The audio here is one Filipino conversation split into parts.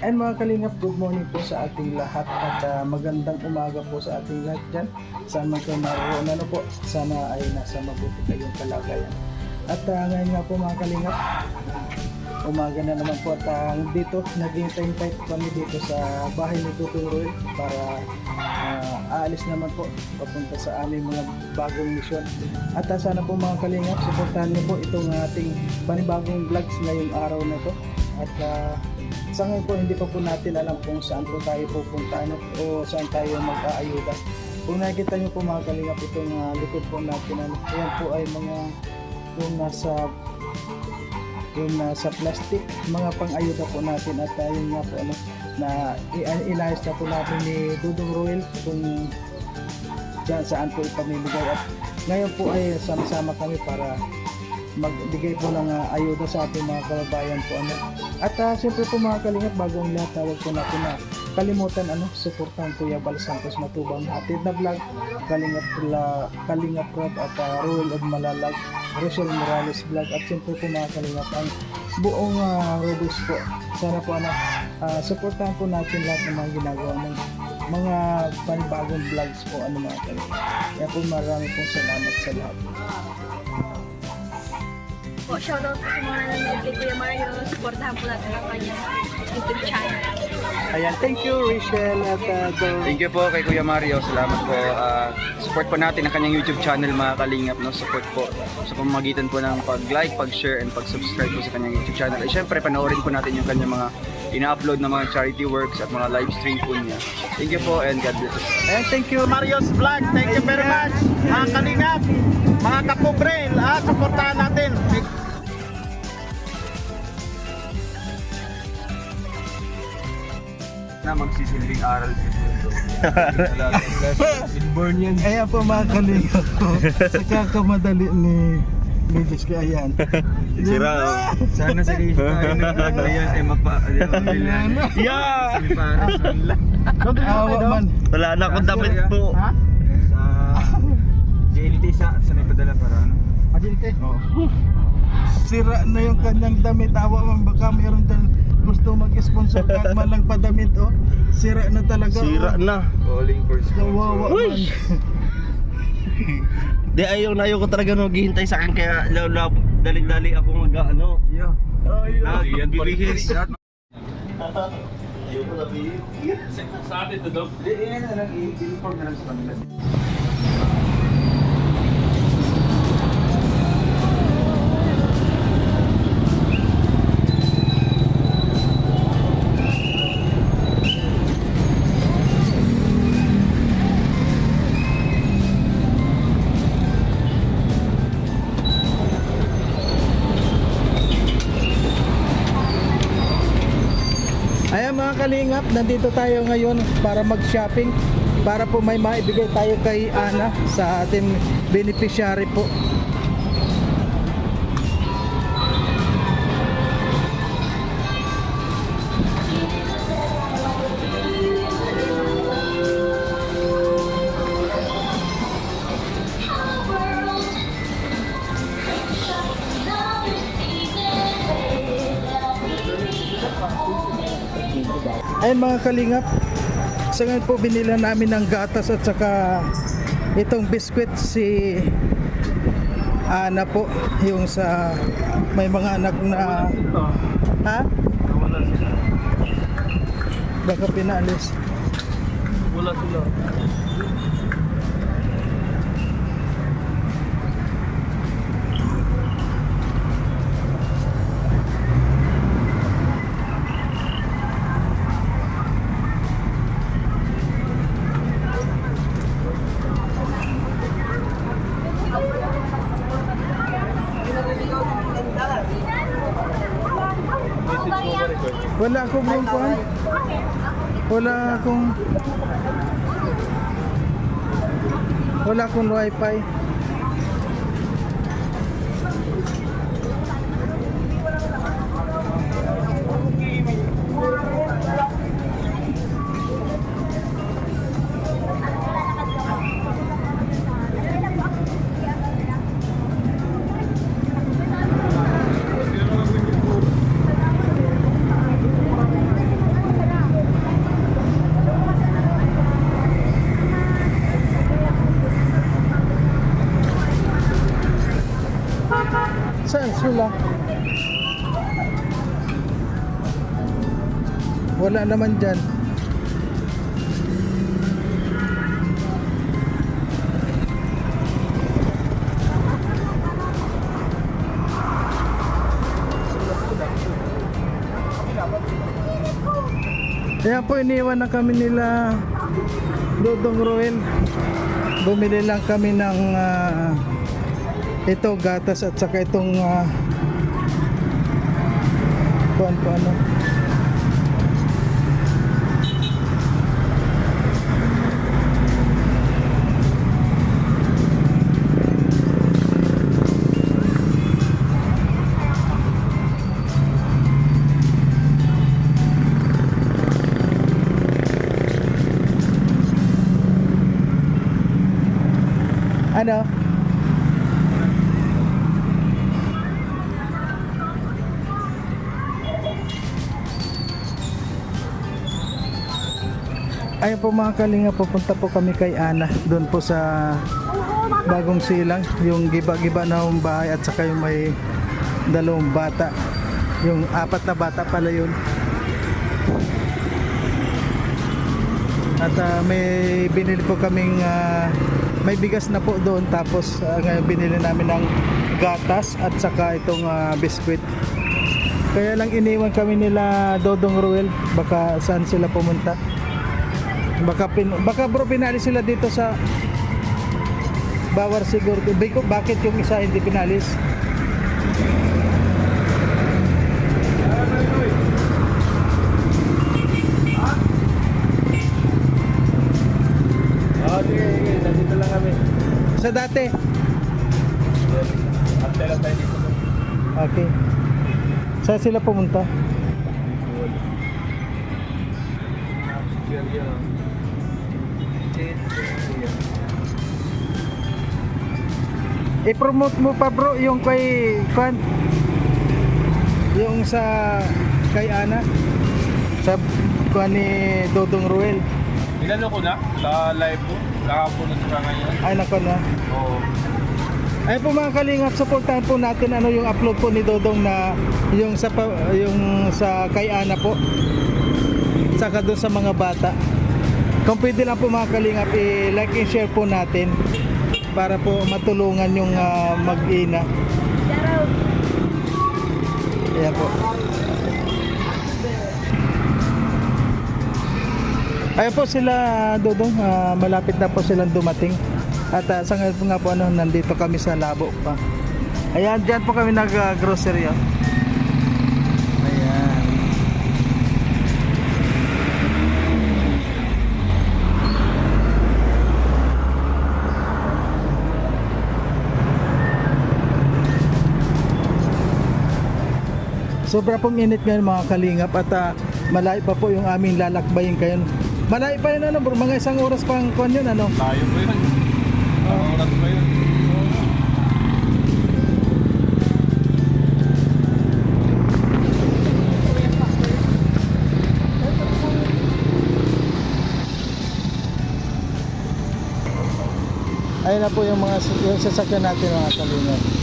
And mga kalingap, good morning po sa ating lahat at ah, magandang umaga po sa ating lahat dyan. Saan man kayo naroon, ano po, sana ay nasa mabuti kayong kalagayan. At ah, ngayon nga po mga kalingap, umaga na naman po at ah, dito, naging time tight kami dito sa bahay ni Tutong Roy para ah, aalis naman po papunta sa aming mga bagong misyon. At ah, sana po mga kalingap, supportahan niyo po itong ating panibagong vlogs ngayong araw na to. At ah, sa ngayon po hindi pa po natin alam kung saan po tayo pupunta ano, o saan tayo mag-aayuda. Kung nakikita niyo po mga kalingap itong ah, likod po natin, ano, yan po ay mga yung nasa yung nasa plastic, mga pang-ayuda po natin at uh, yun nga po ano, na inayos na po natin ni Dudong Royal kung saan, saan po ipamimigay at ngayon po ay sama-sama kami para magbigay po ng ah, ayuda sa ating mga kababayan po ano. At uh, siyempre po mga kalingap bagong lahat tawag po natin na kalimutan ano suportahan Kuya Bal Santos Matubang hatid na vlog Kalingap la Kalingap Rob at uh, Royal of Malalag Rochelle Morales vlog. At siyempre po mga kalingap ang buong uh, Robus po. Sana po ano ah, suportahan po natin lahat ng mga ginagawa ng mga panibagong vlogs po ano mga kalingap. Kaya po marami pong salamat sa lahat Po, shoutout po sa mga nanonood kay Kuya Mario. Supportahan po natin ang kanyang YouTube channel. ayan thank you Rachel at uh, Dor- Thank you po kay Kuya Mario. Salamat po. Ah, support po natin ang kanyang YouTube channel mga kalingap. No? Support po sa pamamagitan po ng pag-like, pag-share, and pag-subscribe po sa kanyang YouTube channel. At syempre, panoorin po natin yung kanyang mga ina-upload na mga charity works at mga live stream po niya. Thank you po and God bless. ayan thank you Mario's Vlog. Thank you very much. Mga kalingap, mga kapobre, Na magsisilbing aral sa mundo. Inborn yan. Ayan po mga kalingap ko. Sa kakamadali ni ni Diyos ko, ayan. Sira. Sana sa kayo tayo nag-vlog na yan ay mapa... Ayan. Yeah! Awa man. Wala na akong damit po. Ha? Sa JLT sa sa nagpadala para ano? Adilite. Oo. Sira na yung kanyang damit. Awa man baka mayroon din gusto mag-sponsor kahit man lang padamit oh. Sira na talaga. Sira oh. na. Calling for Kawawa sponsor. man. Di ayaw na ayaw ko talaga maghihintay sa akin kaya lalo dali-dali ako mag ano. Yeah. Ah, yan bibihis. Ayaw ko sabihin. Hindi, yan na lang. I-inform na lang sa kanila. Mga kalingap, nandito tayo ngayon para mag-shopping para po may maibigay tayo kay Ana sa ating beneficiary po. Mga kalingap, sa ngayon po binila namin ng gatas at saka itong biskwit si Ana po, yung sa may mga anak na ha? Baka pinalis. Wala sila. Wala akong yung kuhan. Wala akong Wala akong wifi. sila. Wala naman dyan. Kaya po iniwan na kami nila Dodong Ruel. Bumili lang kami ng uh, ito gatas at saka itong uh, kuan po ano. Ano? Ayun po mga kalinga, pupunta po kami kay Ana doon po sa bagong silang yung giba-giba na yung bahay at saka yung may dalawang bata. Yung apat na bata pala yun. At ah, may binili po kaming ah, may bigas na po doon tapos ah, ngayon binili namin ng gatas at saka itong ah, biskwit. Kaya lang iniwan kami nila Dodong Ruel baka saan sila pumunta baka, pin, baka bro pinalis sila dito sa Bawar siguro Biko- bakit yung isa hindi pinalis? Kami. sa dati. Okay. Saan sila pumunta i-promote mo pa bro yung kay Kwan? Yung sa kay Ana? Sa Kwan ni Dodong Ruel? Inano ko na? Sa live ko. Nakapunod ka ngayon. ay nako na. Oo. ay po mga kalingap supportahan po natin ano yung upload po ni Dodong na yung sa yung sa kay Ana po. Saka doon sa mga bata. Kung pwede lang po mga kalingap i-like and share po natin para po matulungan yung ah, mag-ina Ayan po. Ayan po sila Dodong, ah, malapit na po silang dumating. At ah, sa ngayon po nga po ano, nandito kami sa Labo pa. Ayan, dyan po kami nag-grocery. oh. Sobra pong init ngayon mga kalingap at ah, malayo pa po yung aming lalakbayin kayo. Malayo pa yun ano bro, mga isang oras pang kuan yun ano. Layo pa yun. Ang oras pa yun. Ayun na po yung mga yung sasakyan natin mga kalingap.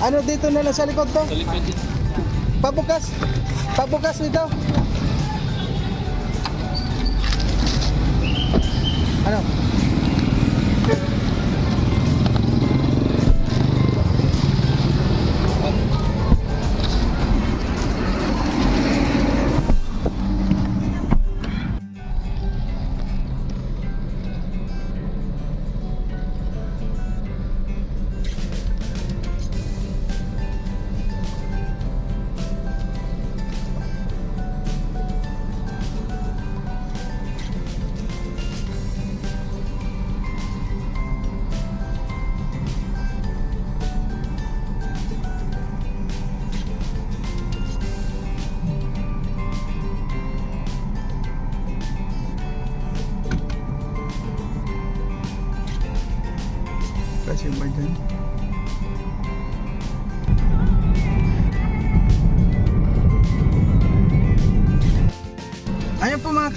Ano dito na lang sa likod to? Sa likod dito. Pabukas. Pabukas dito. Ano?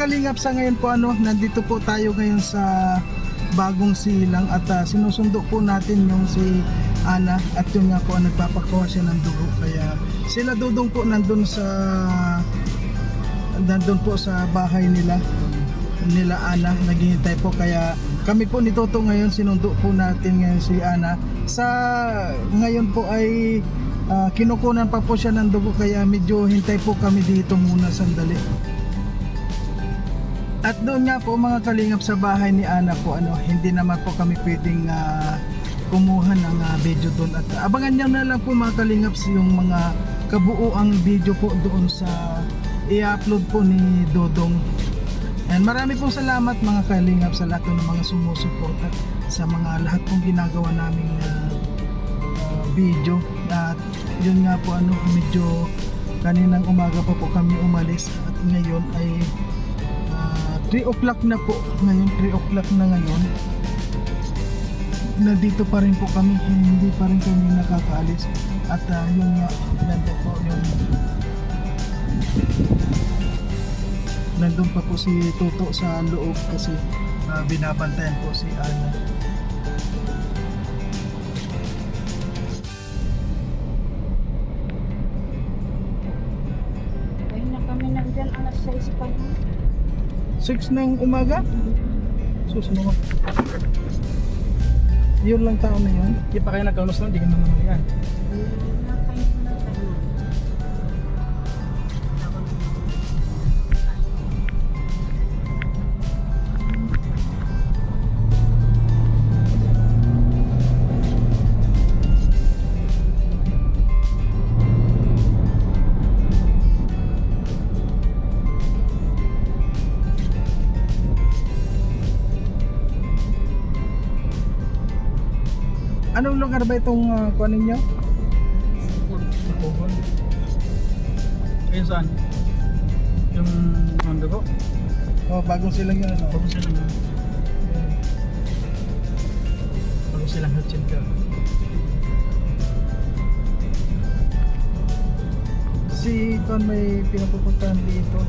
Kalingap sa ngayon po ano, nandito po tayo ngayon sa bagong silang at ah, sinusundo po natin yung si Ana at yung nga po ang nagpapakuha siya ng dugo. Kaya sila dudong po nandun sa nandun po sa bahay nila nila Ana. Naghihintay po. Kaya kami po ni Toto ngayon sinundo po natin ngayon si Ana. Sa ngayon po ay ah, kinukunan pa po siya ng dugo. Kaya medyo hintay po kami dito muna sandali at doon nga po mga kalingap sa bahay ni Ana po ano hindi naman po kami pwedeng ah, kumuha ng ah, video doon. At abangan niyo na lang po mga kalingaps yung mga kabuuang video po doon sa i-upload po ni Dodong. And marami pong salamat mga kalingap sa lahat ng mga sumusuporta sa mga lahat pong ginagawa naming ah, ah, video. At yun nga po ano medyo kaninang umaga pa po kami umalis. At ngayon ay 3 o'clock na po ngayon 3 o'clock na ngayon. Nandito pa rin po kami hindi pa rin kami nakakaalis. At ah, yun nga nandun po yung nandun pa po si Toto sa loob kasi ah, binabantayan po si Ana. Ay na kami nandyan alas 6 pa na. 6 ng umaga? Susunod yun lang tao na yun. Hindi pa kayo nagkaunos nun, hindi ka naman yan. Anong lugar ba itong uh, kuanin nyo? Pugon. Ayun saan? Yung ano ko? Oh, bagong silang yun ano? Bago silang Bago silang hatchin ka. Si Ton may pinapupuntahan dito.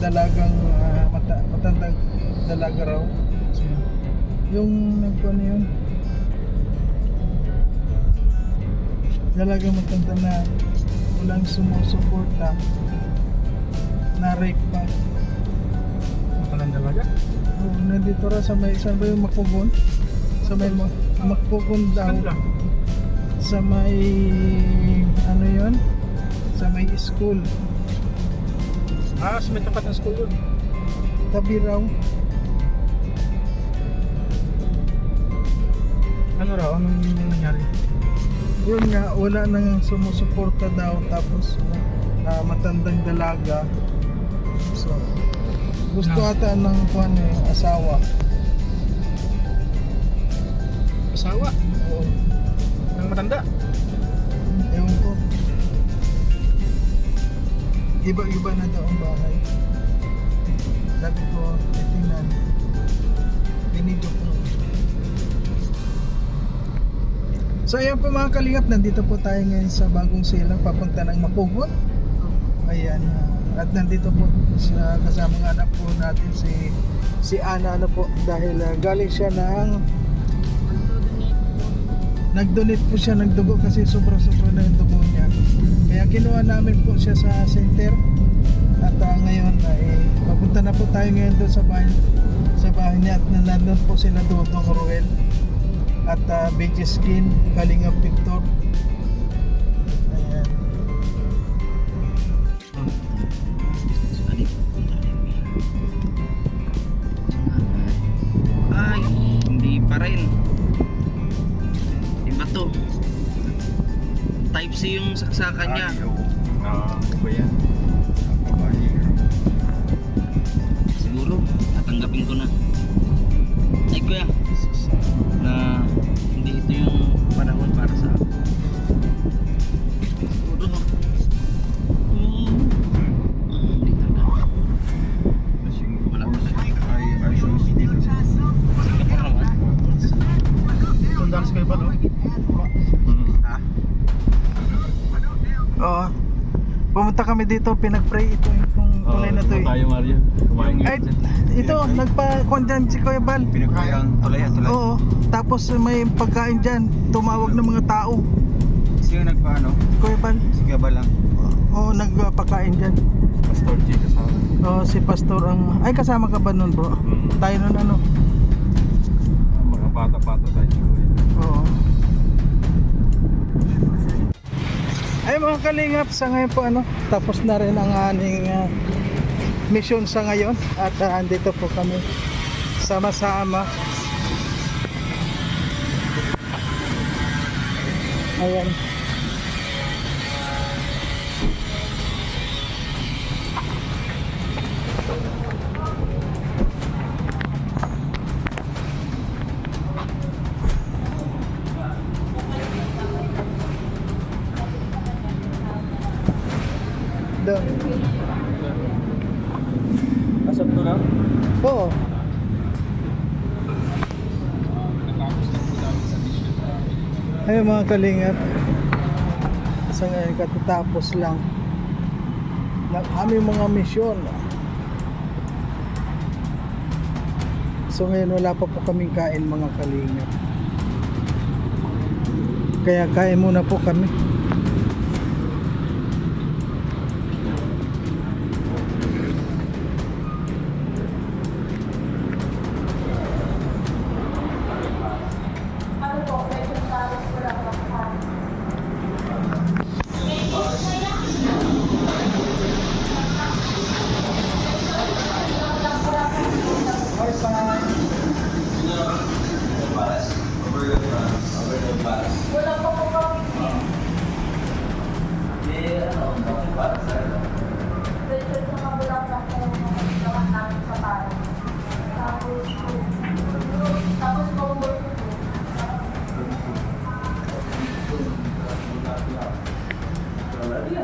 Dalagang ah, mata, matandang dalaga raw. Yung nagkuhan yun. Dalagang matanda na walang sumusuporta. Na-rape pa. Matalang dalaga? Oh, nandito raw sa may, saan ba yung Makugon? Sa may Ma- Makugon daw. Sa may, ano yun? Sa may school. Ah, sa may tapat ng school yun. Tabi raw. Ano raw? Anong nangyari? Yun nga wala nang sumusuporta daw tapos ah, matandang dalaga so gusto No. ata ng kuan eh, asawa Asawa? Oo. Nang matanda? ewan ko iba iba na daw ang bahay sabi ko titingnan So ayan po mga kalingap, nandito po tayo ngayon sa bagong silang papunta ng Makugon. Ayan. ah, At nandito po sa kasama ng anak po natin si si Ana ano po dahil ah, galing siya ng nag-donate po siya ng dugo kasi sobra-sobra na yung dugo niya. Kaya kinuha namin po siya sa center at ah, ngayon ay papunta na po tayo ngayon doon sa bahay sa bahay niya at nandun po sila Dodong Ruel at uh, Beige Skin, Kalinga Victor. Ayan. Ay, hindi pa rin. Iba to. Type C yung saksakan niya. Ah, yan. Siguro, tatanggapin ko na. Ay kuya, kami dito, pinag-pray ito itong Tunay na to eh. tayo Mario. Kumain Ay, ito, nagpa-content si Kuya Bal. Pinagkayang tulay at tulay. Oo, tapos may pagkain dyan, tumawag ng mga tao. Sino nagpaano? Kuya Bal, Sige ba lang? oo, nagpakain dyan. Pastor G kasama. Oo, si Pastor ang... Ay, kasama ka ba nun bro? Hmm. Tayo nun ano? Mga bata-bata tayo. Oo. Ay mga kalingap, sa ngayon po ano, tapos na rin ang aning ah, mission sa ngayon at ah, andito po kami sama-sama. Ayan. Doon. Asap to lang? Oo. Ayun mga kalingap. Sa ngayon katatapos lang ng aming mga misyon. So ngayon wala pa po kaming kain mga kalingap. Kaya kain muna po kami. Aja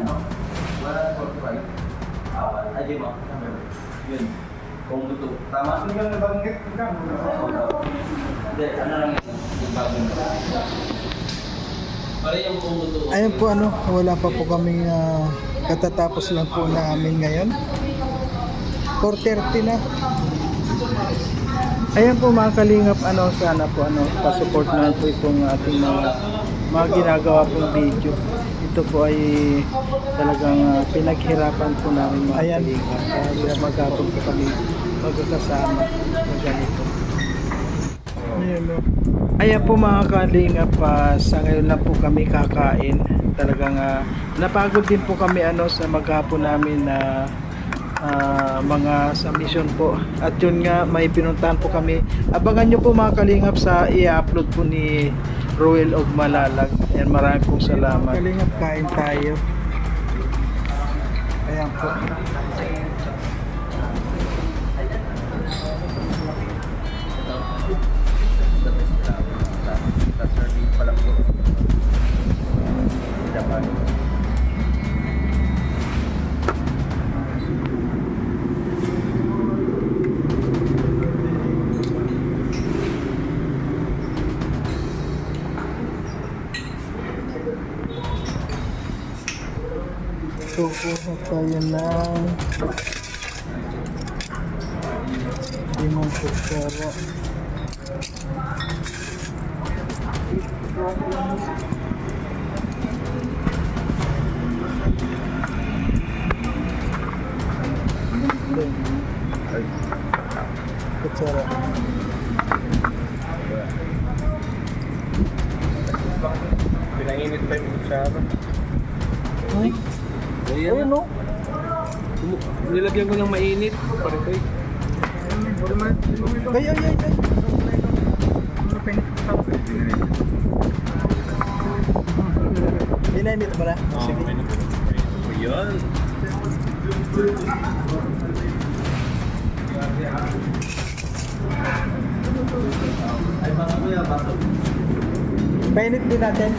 mo. Yun. Kung buto. Tama? Hindi, ano lang yun. Yung bagong. Ayun po ano, wala pa po kaming ah, katatapos lang po namin ngayon. 4.30 na. Ayan po mga kalingap, ano, sana po ano, pasupport na po itong ating mga, mga ginagawa pong video. Ito po ay talagang ah, pinaghirapan po namin mga kalingap. Kaya magkapon po kami magkakasama na ganito. Ayan. Ayan po mga kalingap, ah, sa ngayon lang po kami kakain. Talagang ah, napagod din po kami ano sa maghapon namin na ah, mga sa mission po. At yun nga, may pinuntahan po kami. Abangan nyo po mga kalingap sa i-upload po ni Ruel of Malalag. Ayan, maraming pong salamat. Kalingap, kain tayo. Ayan po. Kuha tayo ng limang kutsara. Kutsara. Pinanginit pa yung kutsara. Ay, ayun no? Nilagyan ko ng mainit. Eh. Ay, ay, ay, ay. Pinainit mo na? Oo, Sige. Ayan. Painit din natin.